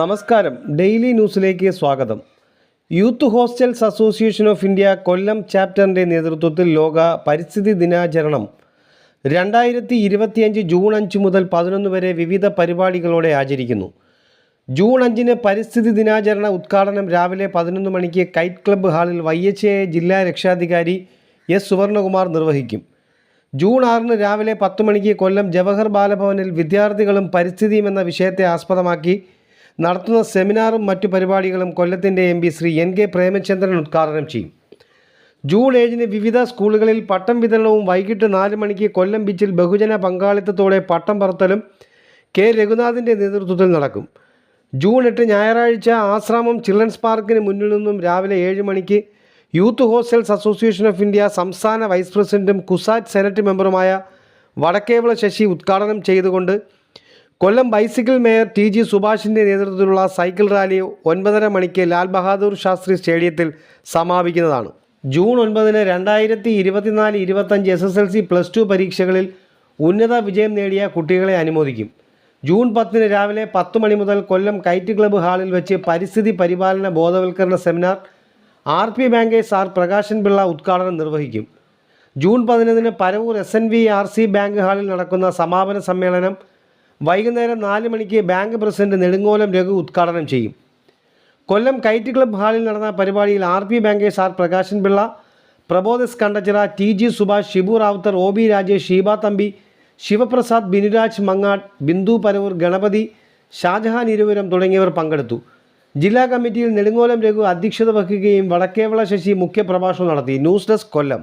നമസ്കാരം. ഡെയിലി ന്യൂസിലേക്ക് സ്വാഗതം. Youth hostels association of India Kollam ചാപ്റ്ററിന്റെ നേതൃത്വത്തിൽ ലോക പരിസ്ഥിതി ദിനാചരണം. രണ്ടായിരത്തി ഇരുപത്തിയഞ്ച് ജൂൺ അഞ്ച് മുതൽ പതിനൊന്ന് വരെ വിവിധ പരിപാടികളോടെ ആചരിക്കുന്നു. ജൂൺ അഞ്ചിന് പരിസ്ഥിതി ദിനാചരണ ഉദ്ഘാടനം രാവിലെ പതിനൊന്ന് മണിക്ക് കൈറ്റ് ക്ലബ്ബ് ഹാളിൽ വൈ എച്ച് എ ജില്ലാ രക്ഷാധികാരി എസ് സുവർണകുമാർ നിർവഹിക്കും. ജൂൺ ആറിന് രാവിലെ പത്ത് മണിക്ക് കൊല്ലം ജവഹർ ബാലഭവനിൽ വിദ്യാർത്ഥികളും പരിസ്ഥിതിയും എന്ന വിഷയത്തെ ആസ്പദമാക്കി നടത്തുന്ന സെമിനാറും മറ്റു പരിപാടികളും കൊല്ലത്തിന്റെ M Shri N K Premachandran ഉദ്ഘാടനം ചെയ്യും. ജൂൺ ഏഴിന് വിവിധ സ്കൂളുകളിൽ പട്ടം വിതരണവും വൈകിട്ട് നാല് മണിക്ക് കൊല്ലം ബീച്ചിൽ ബഹുജന പങ്കാളിത്തത്തോടെ പട്ടം പറത്തലും കെ രഘുനാഥിന്റെ നേതൃത്വത്തിൽ നടക്കും. ജൂൺ എട്ട് ഞായറാഴ്ച ആശ്രാമം ചിൽഡ്രൻസ് പാർക്കിന് മുന്നിൽ നിന്നും രാവിലെ ഏഴ് മണിക്ക് youth hostels association of India സംസ്ഥാന വൈസ് പ്രസിഡന്റും കുസാറ്റ് സെനറ്റ് മെമ്പറുമായ വടക്കേവിള ശശി ഉദ്ഘാടനം ചെയ്തുകൊണ്ട് Kollam bicycle mayor T G സുഭാഷിന്റെ നേതൃത്വത്തിലുള്ള സൈക്കിൾ റാലി ഒൻപതര മണിക്ക് ലാൽ ബഹാദൂർ ശാസ്ത്രി സ്റ്റേഡിയത്തിൽ സമാപിക്കുന്നതാണ്. ജൂൺ ഒൻപതിന് രണ്ടായിരത്തി ഇരുപത്തിനാല് ഇരുപത്തഞ്ച് S S L C plus two പരീക്ഷകളിൽ ഉന്നത വിജയം നേടിയ കുട്ടികളെ അനുമോദിക്കും. ജൂൺ പത്തിന് രാവിലെ പത്ത് മണി മുതൽ കൊല്ലം കൈറ്റ് ക്ലബ്ബ് ഹാളിൽ വെച്ച് പരിസ്ഥിതി പരിപാലന ബോധവൽക്കരണ seminar R P bankers R Prakashan Pillai ഉദ്ഘാടനം നിർവഹിക്കും. ജൂൺ പതിനൊന്നിന് Paravur S N V R C bank ഹാളിൽ നടക്കുന്ന സമാപന സമ്മേളനം വൈകുന്നേരം നാല് മണിക്ക് ബാങ്ക് പ്രസിഡന്റ് നെടുങ്ങോലം രഘു ഉദ്ഘാടനം ചെയ്യും. കൊല്ലം കൈറ്റ് ക്ലബ് ഹാളിൽ നടന്ന പരിപാടിയിൽ R P bankers R Prakashan Pillai Prabodhas Kandachira T G Subhash Shibu Rawther O B Rajesh Sheeba Thampi Sivaprasad Binuraj Mangad Bindu Paravur Ganapathi Shajahan ഇരുവരും തുടങ്ങിയവർ പങ്കെടുത്തു. ജില്ലാ കമ്മിറ്റിയിൽ നെടുങ്ങോലം രഘു അധ്യക്ഷത വഹിക്കുകയും വടക്കേവിള ശശി മുഖ്യപ്രഭാഷണം നടത്തി. News desk Kollam.